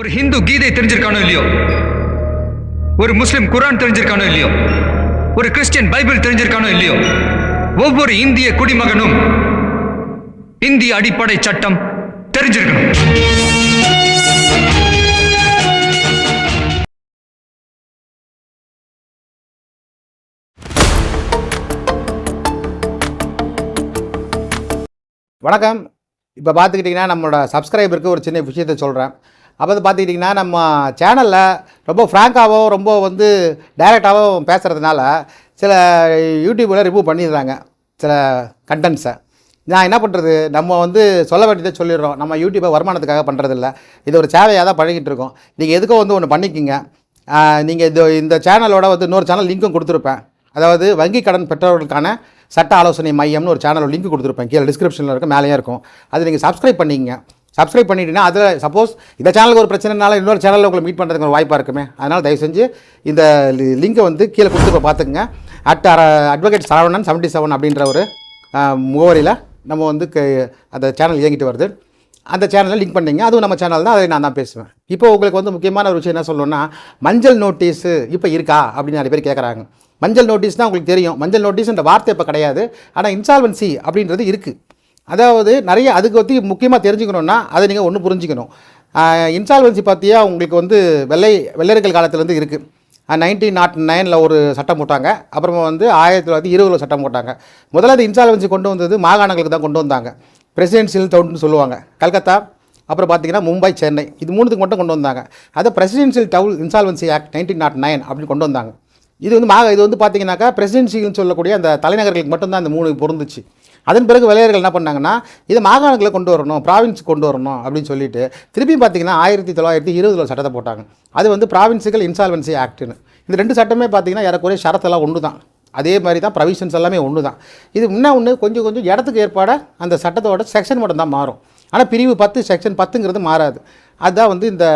ஒரு ஹிந்து கீதை தெரிஞ்சிருக்கானோ இல்லையோ? ஒரு முஸ்லிம் குரான் தெரிஞ்சிருக்கானோ இல்லையோ? ஒரு கிறிஸ்டியன் பைபிள் தெரிஞ்சிருக்கானோ இல்லையோ? ஒவ்வொரு இந்திய குடிமகனும் இந்திய அடிப்படை சட்டம் தெரிஞ்சிருக்கணும். வணக்கம். இப்போ பார்த்துக்கிட்டிங்கன்னா நம்மளோட சப்ஸ்கிரைபருக்கு ஒரு சின்ன விஷயத்தை சொல்கிறேன் அப்போ வந்து பார்த்துக்கிட்டிங்கன்னா நம்ம சேனலில் ரொம்ப ஃப்ராங்காகவும் ரொம்ப வந்து டைரெக்டாகவும் பேசுகிறதுனால சில யூடியூப்பில் ரிமூவ் பண்ணிடுறாங்க சில கண்டென்ட்ஸை நான் என்ன பண்ணுறது நம்ம வந்து சொல்ல வேண்டியதை சொல்லிடுறோம். நம்ம யூடியூப்பை வருமானத்துக்காக பண்ணுறதில்ல இது ஒரு சேவையாக தான் பழகிட்டு இருக்கோம். நீங்கள் எதுக்கோ வந்து ஒன்று பண்ணிக்கிங்க. நீங்கள் இது இந்த சேனலோட வந்து இன்னொரு சேனல் லிங்க்கும் கொடுத்துருப்பேன். அதாவது வங்கி கடன் பெற்றவர்களுக்கான சட்ட ஆலோசனை மையம்னு ஒரு சேனல் லிங்க் கொடுத்துருப்பேன். கீழே டிஸ்கிரிப்ஷனில் இருக்கும் மேலேயே இருக்கும். அது நீங்கள் சப்ஸ்கிரைப் பண்ணிக்கங்க. சப்ஸ்கிரைப் பண்ணிட்டீங்கன்னா அதில் சப்போஸ் இந்த சேனலுக்கு ஒரு பிரச்சனைனால இன்னொரு சேனலில் உங்களை மீட் பண்ணுறதுக்கு ஒரு வாய்ப்பாக இருக்குமே. அதனால் தயவு செஞ்சு இந்த லிங்கை வந்து கீழே கொடுத்து பார்த்துக்குங்க ad advocate uh, Saravanan seventy seven அப்படின்ற ஒரு uh, முகவரியில் நம்ம வந்து க- அந்த சேனல் இயங்கிட்டு வருது. அந்த சேனலில் லிங்க் பண்ணீங்க. அதுவும் நம்ம சேனல் தான். அதை நான் தான் பேசுவேன். இப்போ உங்களுக்கு வந்து முக்கியமான ஒரு விஷயம் என்ன சொல்லணும்னா மஞ்சள் நோட்டீஸு இப்போ இருக்கா? அப்படின்னு நிறைய பேர் கேட்குறாங்க மஞ்சள் நோட்டீஸ் தான் உங்களுக்கு தெரியும். மஞ்சள் நோட்டீஸ்ன்ற வார்த்தை இப்போ கிடையாது. ஆனால் இன்சால்வன்சி அப்படின்றது இருக்குது அதாவது நிறைய அதுக்கு பற்றி முக்கியமாக தெரிஞ்சுக்கணுன்னா அதை நீங்கள் ஒன்று புரிஞ்சுக்கணும். இன்சால்வன்சி பார்த்தியா உங்களுக்கு வந்து வெள்ளை வெள்ளையர்கள் காலத்துலேருந்து இருக்குது நைன்டீன் நாட் நைனில் ஒரு சட்டம் போட்டாங்க. அப்புறமா வந்து ஆயிரத்தி தொள்ளாயிரத்தி இருபதில் சட்டம் போட்டாங்க. முதல்ல அது இன்சால்வன்சி கொண்டு வந்தது மாகாணங்களுக்கு தான் கொண்டு வந்தாங்க. பிரசிடென்சியல் டவுன்னு சொல்லுவாங்க. கல்கத்தா அப்புறம் பார்த்தீங்கன்னா மும்பை சென்னை. இது மூணுத்துக்கு மட்டும் கொண்டு வந்தாங்க. அதை presidential town insolvency act nineteen naught nine அப்படின்னு கொண்டு வந்தாங்க. இது வந்து மாக இது வந்து பார்த்தீங்கன்னாக்கா பிரசிடென்சின்னு சொல்லக்கூடிய அந்த தலைநகர்களுக்கு மட்டும்தான் அந்த மூணு பொருந்துச்சு. அதன் பிறகு வெள்ளையர்கள் என்ன பண்ணாங்கன்னா இதை மாகாணங்களை கொண்டு வரணும் ப்ராவின்ஸ் கொண்டு வரணும் அப்படின்னு சொல்லிட்டு திருப்பி பார்த்தீங்கன்னா ஆயிரத்தி தொள்ளாயிரத்தி இருபதில் சட்டத்தை போட்டாங்க. அது வந்து ப்ராவின்சிக்கல் இன்சால்வன்சி ஆக்ட்னு இந்த ரெண்டு சட்டமே பார்த்தீங்கன்னா ஏறக்குறைய ஷரத்தெல்லாம் ஒன்று தான் அதே மாதிரி தான் ப்ரொவிஷன்ஸ் எல்லாமே ஒன்று தான் இது முன்ன ஒன்று கொஞ்சம் கொஞ்சம் இடத்துக்கு ஏற்பாட அந்த சட்டத்தோட செக்ஷன் மட்டும் தான் மாறும். ஆனால் பிரிவு பத்து செக்ஷன் பத்துங்கிறது மாறாது. அதுதான் வந்து இந்த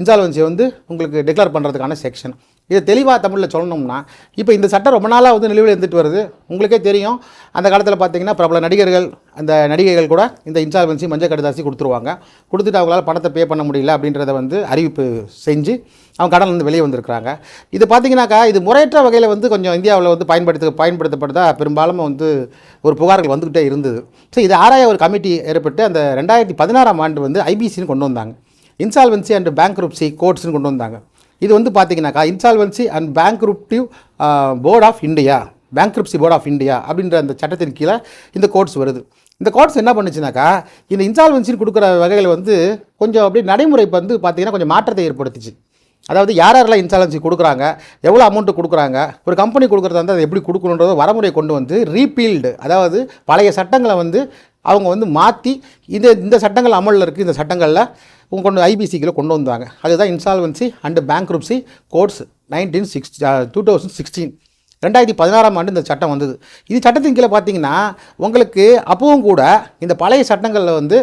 இன்சால்வன்சியை வந்து உங்களுக்கு டிக்ளேர் பண்ணுறதுக்கான செக்ஷன் இதை தெளிவாக தமிழில் சொல்லணும்னா இப்போ இந்த சட்டம் ரொம்ப நாளாக வந்து நிலுவையில் இருந்துட்டு வருது. உங்களுக்கே தெரியும். அந்த காலத்தில் பார்த்தீங்கன்னா பிரபல நடிகர்கள் அந்த நடிகைகள் கூட இந்த இன்சால்வன்சி மஞ்சள் கடுதாசி கொடுத்துருவாங்க. கொடுத்துட்டு அவங்களால பணத்தை பே பண்ண முடியல அப்படின்றத வந்து அறிவிப்பு செஞ்சு அவங்க கடன் வந்து வெளியே வந்திருக்கிறாங்க. இது பார்த்தீங்கன்னாக்கா இது முறையற்ற வகையில் வந்து கொஞ்சம் இந்தியாவில் வந்து பயன்படுத்த பயன்படுத்தப்படுதா பெரும்பாலும் வந்து ஒரு புகார்கள் வந்துக்கிட்டே இருந்தது. ஸோ இது ஆராய ஒரு கமிட்டி ஏற்பட்டு அந்த ரெண்டாயிரத்தி பதினாறாம் ஆண்டு வந்து ஐபிசின்னு கொண்டு வந்தாங்க. இன்சால்வன்சி அண்ட் பேங்க்ரப்சி கோர்ட்ஸ்னு கொண்டு வந்தாங்க. இது வந்து பார்த்தீங்கன்னாக்கா insolvency and bankruptcy board of India bankruptcy board of India அப்படின்ற அந்த சட்டத்தின் கீழே இந்த கோர்ட்ஸ் வருது. இந்த கோர்ட்ஸ் என்ன பண்ணுச்சுனாக்கா இந்த இன்சால்வன்சின்னு கொடுக்குற வகைகள் வந்து கொஞ்சம் அப்படியே நடைமுறை வந்து பார்த்திங்கன்னா கொஞ்சம் மாற்றத்தை ஏற்படுத்துச்சு. அதாவது யார் யாரெல்லாம் இன்சாலன்சி கொடுக்குறாங்க எவ்வளோ அமௌண்ட்டு கொடுக்குறாங்க ஒரு கம்பெனி கொடுக்குறதா இருந்தால் அதை எப்படி கொடுக்கணுன்றத வரமுறை கொண்டு வந்து ரீபீல்டு அதாவது பழைய சட்டங்களை வந்து அவங்க வந்து மாற்றி இந்த இந்த சட்டங்கள் அமலில் இருக்குது இந்த சட்டங்களில் உங்க கொண்டு ஐபிசிக்கில் கொண்டு வந்தாங்க. அதுதான் insolvency and bankruptcy course nineteen six two thousand sixteen ரெண்டாயிரத்தி பதினாறாம் ஆண்டு இந்த சட்டம் வந்தது. இது சட்டத்தின் கீழே பார்த்தீங்கன்னா உங்களுக்கு அப்பவும் கூட இந்த பழைய சட்டங்களில் வந்து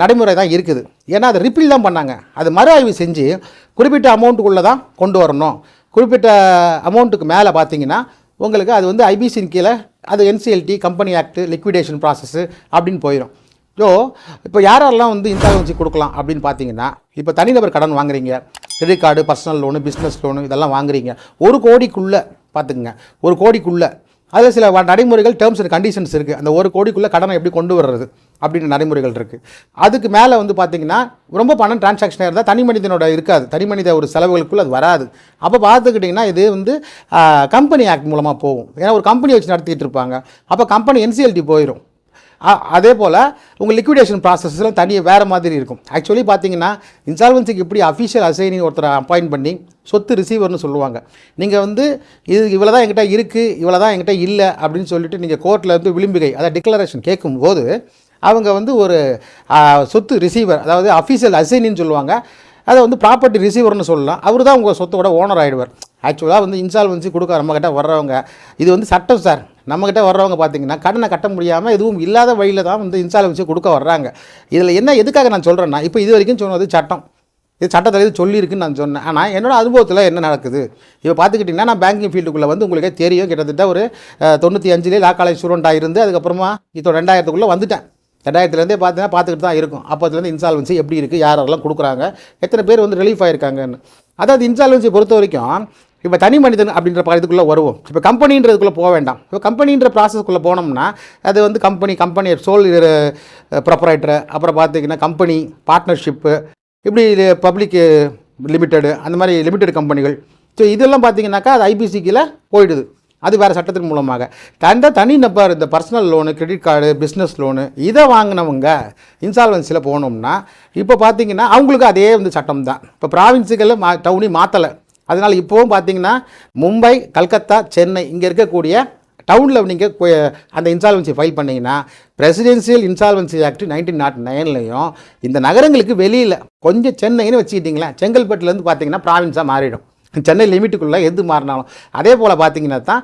நடைமுறை தான் இருக்குது. ஏன்னா அதை ரிப்பீல் தான் பண்ணாங்க. அது மறு ஆய்வு செஞ்சு குறிப்பிட்ட அமௌண்ட்டுக்குள்ளே தான் கொண்டு வரணும். குறிப்பிட்ட அமௌண்ட்டுக்கு மேலே பார்த்தீங்கன்னா உங்களுக்கு அது வந்து ஐபிசியின் கீழே அது NCLT company act liquidation process அப்படின்னு போயிடும் ஸோ இப்போ யாரெல்லாம் வந்து இன்சால்வன்சி கொடுக்கலாம் அப்படின்னு பார்த்தீங்கன்னா இப்போ தனிநபர் கடன் வாங்குறீங்க. Credit card personal loan business loan இதெல்லாம் வாங்குறீங்க. ஒரு கோடிக்குள்ளே பார்த்துக்குங்க ஒரு கோடிக்குள்ளே. அதில் சில நடைமுறைகள் டேர்ம்ஸ் அண்ட் கண்டிஷன்ஸ் இருக்குது அந்த ஒரு கோடிக்குள்ளே கடனை எப்படி கொண்டு வர்றது அப்படின்ற நடைமுறைகள் இருக்குது அதுக்கு மேலே வந்து பார்த்திங்கன்னா ரொம்ப பணம் டிரான்சாக்ஷனாக இருந்தால் தனி மனிதனோட இருக்காது. தனி மனித ஒரு செலவுகளுக்குள்ளே அது வராது. அப்போ பார்த்துக்கிட்டிங்கன்னா இது வந்து கம்பெனி ஆக்ட் மூலமாக போகும். ஏன்னா ஒரு கம்பெனி வச்சு நடத்திட்டு இருப்பாங்க. அப்போ கம்பெனி என்சிஎல்டி போயிடும் அதே போல் உங்கள் லிக்விடேஷன் ப்ராசஸ்லாம் தனியாக வேறு மாதிரி இருக்கும். ஆக்சுவலி பார்த்தீங்கன்னா இன்சால்வன்சிக்கு எப்படி அஃபிஷியல் அசைனி ஒருத்தரை அப்பாயின்ட் பண்ணி சொத்து ரிசீவர்னு சொல்லுவாங்க. நீங்கள் வந்து இது இவ்வளோ தான் என்கிட்ட இருக்குது இவ்வளோ தான் என்கிட்ட இல்லை அப்படின்னு சொல்லிட்டு நீங்கள் கோர்ட்டில் இருந்து விளிம்புகை அதாவது டிக்ளரேஷன் கேட்கும்போது அவங்க வந்து ஒரு சொத்து ரிசீவர் அதாவது அஃபீஷியல் அசைனின்னு சொல்லுவாங்க. அதை வந்து ப்ராப்பர்ட்டி ரிசீவர்னு சொல்லலாம். அவர் தான் உங்கள் சொத்தோட ஓனர் ஆகிடுவார் ஆக்சுவலாக வந்து இன்சால்வன்சி கொடுக்க நம்மக்கிட்ட வர்றவங்க இது வந்து சட்டம் சார். நம்மக்கிட்ட வர்றவங்க பார்த்தீங்கன்னா கடனை கட்ட முடியாமல் எதுவும் இல்லாத வழியில் தான் வந்து இன்சால்வன்சி கொடுக்க வர்றாங்க. இதில் என்ன எதுக்காக நான் சொல்கிறேன்னா இப்போ இது வரைக்கும் சொன்னது சட்டம். இது சட்டத்தில் இது சொல்லியிருக்குன்னு நான் சொன்னேன். ஆனால் என்னோட அனுபவத்தில் என்ன நடக்குது? இப்போ பார்த்துக்கிட்டிங்கன்னா நான் பேங்கிங் ஃபீல்டுக்குள்ளே வந்து உங்களுக்கே தெரியும். கிட்டத்தட்ட ஒரு தொண்ணூற்றி அஞ்சுலேயே லா காலேஜ் ஸ்டூடெண்ட்டாக இருந்து அதுக்கப்புறமா இப்போ ரெண்டாயிரத்துக்குள்ளே வந்துட்டேன். ரெண்டாயிரத்துலேருந்தே பார்த்தீங்கன்னா பார்த்துக்கிட்டு தான் இருக்கும். அப்போதுலேருந்து இன்சால்வன்சி எப்படி இருக்குது யாரெல்லாம் கொடுக்குறாங்க எத்தனை பேர் வந்து ரிலீஃப் ஆயிருக்காங்கன்னு. அதாவது இன்சால்வன்சி பொறுத்த வரைக்கும் இப்போ தனி மனிதன் அப்படின்ற ப- இதுக்குள்ளே வருவோம். இப்போ கம்பெனின்றதுக்குள்ளே போக வேண்டாம். இப்போ கம்பெனின்ற ப்ராசஸ்க்குள்ளே போனோம்னா அது வந்து கம்பெனி கம்பெனி சோல் ப்ரொப்பரைட்டர் அப்புறம் பார்த்தீங்கன்னா கம்பெனி பார்ட்னர்ஷிப்பு இப்படி பப்ளிக் லிமிட்டெடு uh, அந்த மாதிரி லிமிட்டெட் கம்பெனிகள் ஸோ இதெல்லாம் பார்த்தீங்கன்னாக்கா அது ஐபிசிக்கில் போயிடுது. அது வேறு சட்டத்தின் மூலமாக. தந்த தனி நபர் இந்த personal loan credit card business loan இதை வாங்கினவங்க இன்சால்வன்சியில் போனோம்னா இப்போ பார்த்தீங்கன்னா அவங்களுக்கு அதே வந்து சட்டம் தான் இப்போ ப்ராவின்ஸுகளில் மா டவுனி மாற்றலை அதனால் இப்போவும் பார்த்தீங்கன்னா மும்பை கல்கத்தா சென்னை இங்கே இருக்கக்கூடிய டவுனில் நீங்கள் அந்த இன்சால்வன்சி ஃபைல் பண்ணிங்கன்னா presidential insolvency act nineteen naught நைன்லையும் இந்த நகரங்களுக்கு வெளியில் கொஞ்சம் சென்னைன்னு வச்சுக்கிட்டிங்களேன் செங்கல்பட்டுலேருந்து பார்த்தீங்கன்னா ப்ராவின்ஸாக மாறிடும். சென்னை லிமிட்டுக்குள்ளே எது மாறினாலும். அதே போல் பார்த்தீங்கன்னா தான்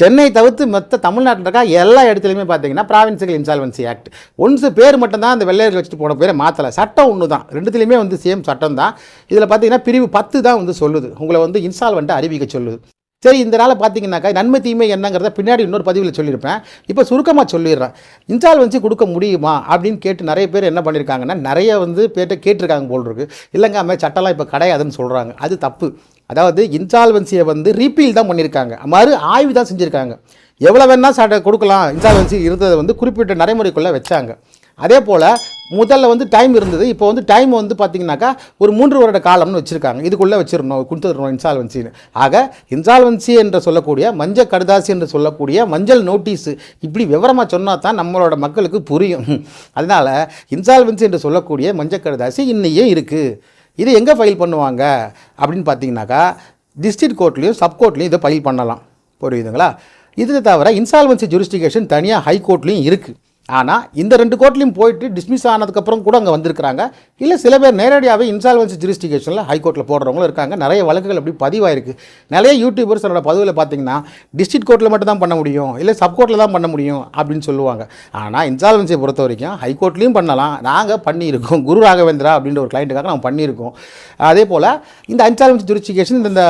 சென்னை தவிர்த்து மொத்த தமிழ்நாட்டில் இருக்கா? எல்லா இடத்துலையுமே பார்த்தீங்கன்னா ப்ராவின்சியல் இன்சால்வன்சி ஆக்ட் ஒன்ஸ் பேர் மட்டும்தான் அந்த வெள்ளையர்கள் வச்சுட்டு போன பேரை மாற்றலை சட்டம் ஒன்று தான் ரெண்டுத்துலேயுமே வந்து சேம் சட்டம் தான் இதில் பார்த்தீங்கன்னா பிரிவு பத்து தான் வந்து சொல்லுது. உங்களை வந்து இன்சால்வெண்ட்டை அறிவிக்க சொல்லுது. சரி இந்த நாளை பார்த்தீங்கன்னாக்கா நன்மை தீமை என்னங்கிறத பின்னாடி இன்னொரு பதிவில் சொல்லியிருப்பேன். இப்போ சுருக்கமாக சொல்லிடுறேன். இன்சால்வன்சி கொடுக்க முடியுமா? அப்படின்னு கேட்டு நிறைய பேர் என்ன பண்ணியிருக்காங்கன்னா நிறைய வந்து பேர்கிட்ட கேட்டிருக்காங்க போல் இருக்குது இல்லைங்க அது மாதிரி சட்டம்லாம் இப்போ கிடையாதுன்னு சொல்கிறாங்க அது தப்பு. அதாவது இன்சால்வன்சியை வந்து ரீப்பீல் தான் பண்ணியிருக்காங்க. மறு ஆய்வு தான் செஞ்சுருக்காங்க. எவ்வளோ வேணால் சட்ட கொடுக்கலாம். இன்சால்வன்சி இருந்ததை வந்து குறிப்பிட்ட நடைமுறைக்குள்ளே வச்சாங்க. அதே போல் முதல்ல வந்து டைம் இருந்தது. இப்போ வந்து டைம் வந்து பார்த்திங்கனாக்கா ஒரு மூன்று வருட காலம்னு வச்சுருக்காங்க. இதுக்குள்ளே வச்சிடணும் கொடுத்துடணும் இன்சால்வன்சின்னு ஆக இன்சால்வன்சி என்று சொல்லக்கூடிய மஞ்சள் கடுதாசி என்று சொல்லக்கூடிய மஞ்சள் நோட்டீஸு இப்படி விவரமாக சொன்னால் தான் நம்மளோட மக்களுக்கு புரியும். அதனால் இன்சால்வன்சி என்று சொல்லக்கூடிய மஞ்சள் கடுதாசி இன்னையே இருக்குது இது எங்கே ஃபைல் பண்ணுவாங்க? அப்படின்னு பார்த்தீங்கன்னாக்கா டிஸ்ட்ரிக்ட் கோர்ட்லேயும் சப் கோர்ட்லேயும் இதை ஃபைல் பண்ணலாம். புரியுதுங்களா? இது தவிர இன்சால்வன்சி ஜூரிஸ்டிகேஷன் தனியாக ஹைகோர்ட்லேயும் இருக்குது ஆனால் இந்த ரெண்டு கோர்ட்லையும் போயிட்டு டிஸ்மிஸ் ஆனதுக்கப்புறம் கூட அங்கே வந்திருக்கிறாங்க. இல்லை சில பேர் நேரடியாகவே இன்சால்வன்சி ஜூரிஸ்டிகேஷனில் ஹை கோர்ட்டில் போடுறவங்களும் இருக்காங்க. நிறைய வழக்குகள் அப்படி பதிவாயிருக்கு. நிறைய யூடியூபர்ஸ் என்னோட பதிவில் பார்த்தீங்கன்னா டிஸ்ட்ரிக்ட் கோர்ட்டில் மட்டும் தான் பண்ண முடியும். இல்லை சப் கோர்ட்டில் தான் பண்ண முடியும் அப்படின்னு சொல்லுவாங்க. ஆனால் இன்சால்வன்சியை பொறுத்த வரைக்கும் ஹைகோர்ட்லேயும் பண்ணலாம். நாங்கள் பண்ணியிருக்கோம். குரு ராகவேந்திரா அப்படின்ற ஒரு கிளைண்ட்டுக்காக நாங்கள் பண்ணியிருக்கோம். அதே போல் இந்த இன்சால்வன்சி ஜூரிஸ்டிகேஷன் இந்த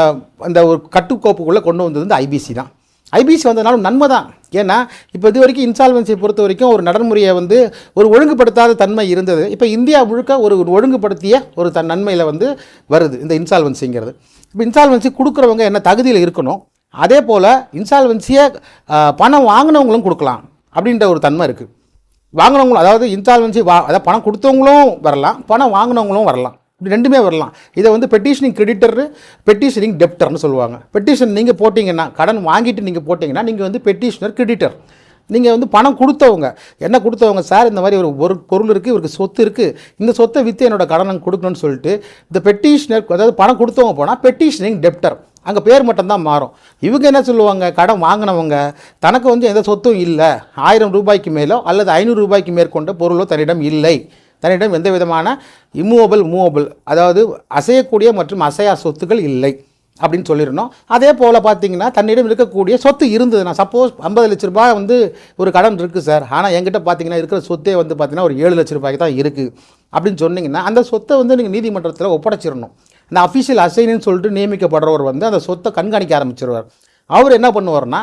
இந்த ஒரு கட்டுக்கோப்புக்குள்ளே கொண்டு வந்தது இந்த ஐபிசி தான். ஐபிசி வந்ததுனால நன்மை தான் ஏன்னா இப்போ இது வரைக்கும் இன்சால்வன்சியை பொறுத்த வரைக்கும் ஒரு நடைமுறையை வந்து ஒரு ஒழுங்குபடுத்தாத தன்மை இருந்தது. இப்போ இந்தியா முழுக்க ஒரு ஒரு ஒழுங்குபடுத்திய ஒரு தன் நன்மையில் வந்து வருது இந்த இன்சால்வன்சிங்கிறது இப்போ இன்சால்வன்சி கொடுக்குறவங்க என்ன தகுதியில் இருக்கணும்? அதே போல் இன்சால்வன்சியை பணம் வாங்கினவங்களும் கொடுக்கலாம் அப்படின்ற ஒரு தன்மை இருக்குது வாங்கினவங்களும் அதாவது இன்சால்வன்சி வா அதாவது பணம் கொடுத்தவங்களும் வரலாம் பணம் வாங்கினவங்களும் வரலாம். ரெண்டுமே வரலாம். இதை வந்து பெட்டிஷனிங் கிரெடிட்டர் பெட்டிஷனிங் டெப்டர்னு சொல்லுவாங்க. பெட்டிஷன் நீங்கள் போட்டிங்கன்னா கடன் வாங்கிட்டு நீங்கள் போட்டிங்கன்னா நீங்கள் வந்து பெட்டிஷனர் கிரெடிட்டர் நீங்கள் வந்து பணம் கொடுத்தவங்க. என்ன கொடுத்தவங்க? சார் இந்த மாதிரி ஒரு ஒரு பொருள் இருக்குது இவருக்கு சொத்து இருக்குது இந்த சொத்தை விற்று என்னோட கடனை கொடுக்கணும்னு சொல்லிட்டு இந்த பெட்டிஷனர் அதாவது பணம் கொடுத்தவங்க போனால் பெட்டிஷனிங் டெப்டர் அங்கே பேர் மட்டும்தான் மாறும். இவங்க என்ன சொல்லுவாங்க? கடன் வாங்கினவங்க தனக்கு வந்து எந்த சொத்தும் இல்லை. ஆயிரம் ரூபாய்க்கு மேலோ அல்லது ஐநூறு ரூபாய்க்கு மேற்கொண்ட பொருளோ தன்னிடம் இல்லை. தன்னிடம் எந்த விதமான இம்மூவபிள் மூவபிள் அதாவது அசையக்கூடிய மற்றும் அசையா சொத்துக்கள் இல்லை அப்படின்னு சொல்லிடணும் அதே போல் பார்த்தீங்கன்னா தன்னிடம் இருக்கக்கூடிய சொத்து இருந்ததுன்னா சப்போஸ் ஐம்பது லட்ச ரூபாய் வந்து ஒரு கடன் இருக்குது சார். ஆனால் என்கிட்ட பார்த்தீங்கன்னா இருக்கிற சொத்தே வந்து பார்த்தீங்கன்னா ஒரு ஏழு லட்ச ரூபாய்க்கு தான் இருக்குது அப்படின்னு சொன்னீங்கன்னா அந்த சொத்தை வந்து நீங்கள் நீதிமன்றத்தில் ஒப்படைச்சிடணும். அந்த அஃபிஷியல் அசைன்னு சொல்லிட்டு நியமிக்கப்படுறவர் வந்து அந்த சொத்தை கண்காணிக்க ஆரம்பிச்சிருவார். அவர் என்ன பண்ணுவார்னா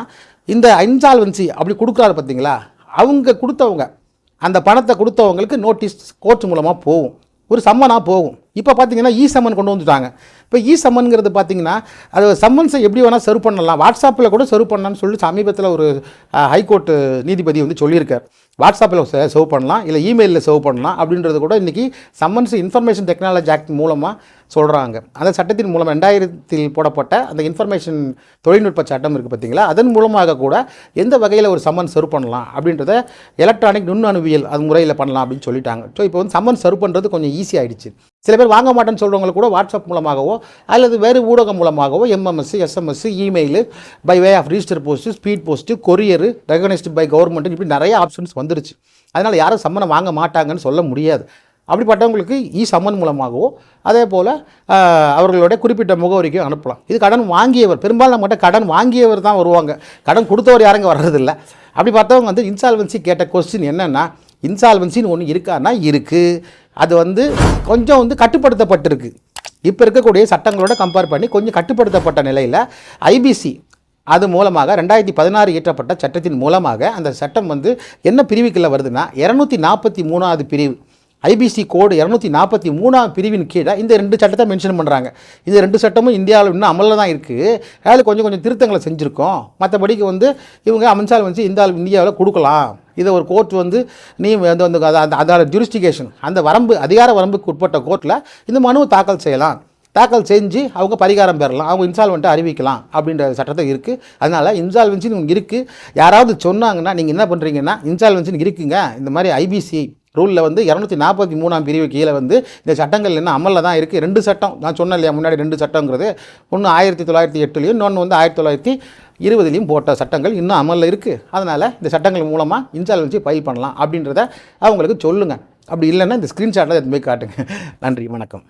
இந்த இன்சால்வன்சி அப்படி கொடுக்குறாரு பார்த்தீங்களா? அவங்க கொடுத்தவங்க அந்த பணத்தை கொடுத்தவங்களுக்கு நோட்டீஸ் கோர்ட் மூலமாக போகும். ஒரு சம்மனாக போகும். இப்போ பார்த்தீங்கன்னா இ சம்மன் கொண்டு வந்துட்டாங்க. இப்போ இ சம்மன்ங்கிறது பார்த்தீங்கன்னா அது சம்மன்ஸை எப்படி வேணால் சர்வ் பண்ணலாம். வாட்ஸ்அப்பில் கூட சர்வ் பண்ணலாம்னு சொல்லி சமீபத்தில் ஒரு ஹைகோர்ட்டு நீதிபதி வந்து சொல்லியிருக்கார். வாட்ஸ்அப்பில் சர்வ் பண்ணலாம். இல்லை இமெயிலில் சர்வ் பண்ணலாம். அப்படின்றது கூட இன்றைக்கி சம்மன்ஸ் இன்ஃபர்மேஷன் டெக்னாலஜி ஆக்ட் மூலமாக சொல்கிறாங்க அந்த சட்டத்தின் மூலம் ரெண்டாயிரத்தில் போடப்பட்ட அந்த இன்ஃபர்மேஷன் தொழில்நுட்ப சட்டம் இருக்குது பார்த்தீங்களா அதன் மூலமாக கூட எந்த வகையில் ஒரு சம்மன் சர்வ் பண்ணலாம் அப்படின்றத எலக்ட்ரானிக் நுண்ணணுவியல் அது முறையில் பண்ணலாம் அப்படின்னு சொல்லிட்டாங்க. ஸோ இப்போ வந்து சம்மன் சர்வ் பண்ணுறது கொஞ்சம் ஈஸி ஆயிடுச்சு. சில பேர் வாங்க மாட்டேன்னு சொல்கிறவங்களுக்கு கூட வாட்ஸ்அப் மூலமாகவோ அல்லது வேறு ஊடகம் மூலமாகவோ MMS SMS email by way of register post speed post courier recognised by government இப்படி நிறைய ஆப்ஷன்ஸ் வந்துருச்சு. அதனால் யாரும் சம்மனை வாங்க மாட்டாங்கன்னு சொல்ல முடியாது. அப்படிப்பட்டவங்களுக்கு இ சம்மன் மூலமாகவோ அதே போல் அவர்களுடைய குறிப்பிட்ட முகவரிக்கு அனுப்பலாம். இது கடன் வாங்கியவர் பெரும்பாலும் நம்மகிட்ட கடன் வாங்கியவர் தான் வருவாங்க. கடன் கொடுத்தவர் யாருங்க வர்றதில்ல. அப்படி பார்த்தவங்க வந்து இன்சால்வன்சி கேட்ட கொஸ்டின் என்னென்னா இன்சால்வன்சின்னு ஒன்று இருக்கான்னா இருக்குது அது வந்து கொஞ்சம் வந்து கட்டுப்படுத்தப்பட்டிருக்கு. இப்போ இருக்கக்கூடிய சட்டங்களோட கம்பேர் பண்ணி கொஞ்சம் கட்டுப்படுத்தப்பட்ட நிலையில் ஐபிசி அது மூலமாக ரெண்டாயிரத்தி பதினாறு இயற்றப்பட்ட சட்டத்தின் மூலமாக அந்த சட்டம் வந்து என்ன பிரிவுக்குள்ளே வருதுன்னா இரநூத்தி நாற்பத்தி மூணாவது பிரிவு. ஐபிசி கோடு இரநூத்தி நாற்பத்தி மூணாம் பிரிவின் கீழே இந்த ரெண்டு சட்டத்தை மென்ஷன் பண்ணுறாங்க இந்த ரெண்டு சட்டமும் இந்தியாவில் இன்னும் அமலில் தான் இருக்குது அதில் கொஞ்சம் கொஞ்சம் திருத்தங்களை செஞ்சுருக்கோம். மற்றபடிக்கு வந்து இவங்க அமைச்சால் வந்து இந்த இந்தியாவில் கொடுக்கலாம். இதை ஒரு கோர்ட் வந்து நீ வந்து அந்த அதோட ஜூரிஸ்டிகேஷன் அந்த வரம்பு அதிகார வரம்புக்கு உட்பட்ட கோர்ட்டில் இந்த மனுவை தாக்கல் செய்யலாம். தாக்கல் செஞ்சு அவங்க பரிகாரம் பெறலாம். அவங்க இன்சால்வெண்ட்டை அறிவிக்கலாம் அப்படின்ற சட்டத்தை இருக்குது அதனால் இன்சால்வென்சின்னு இருக்குது யாராவது சொன்னாங்கன்னா நீங்கள் என்ன பண்ணுறீங்கன்னா இன்சால்வென்சின்னு இருக்குங்க. இந்த மாதிரி ஐபிசி ரூலில் வந்து இரநூத்தி நாற்பத்தி மூணாம் பிரிவு கீழே வந்து இந்த சட்டங்கள் என்ன அமலில் தான் இருக்குது ரெண்டு சட்டம் நான் சொன்னேன் இல்லையா முன்னாடி ரெண்டு சட்டங்கிறது ஒன்று ஆயிரத்தி தொள்ளாயிரத்தி எட்டுலேயும் இன்னொன்று வந்து ஆயிரத்தி தொள்ளாயிரத்தி இருபதுலேயும் போட்ட சட்டங்கள் இன்னும் அமலில் இருக்குது அதனால் இந்த சட்டங்கள் மூலமாக இன்சால்வென்சி ஃபைல் பண்ணலாம் அப்படின்றத அவங்களுக்கு சொல்லுங்கள் அப்படி இல்லைன்னா இந்த ஸ்க்ரீன்ஷாட்டில் எதுவுமே காட்டுங்க. நன்றி வணக்கம்.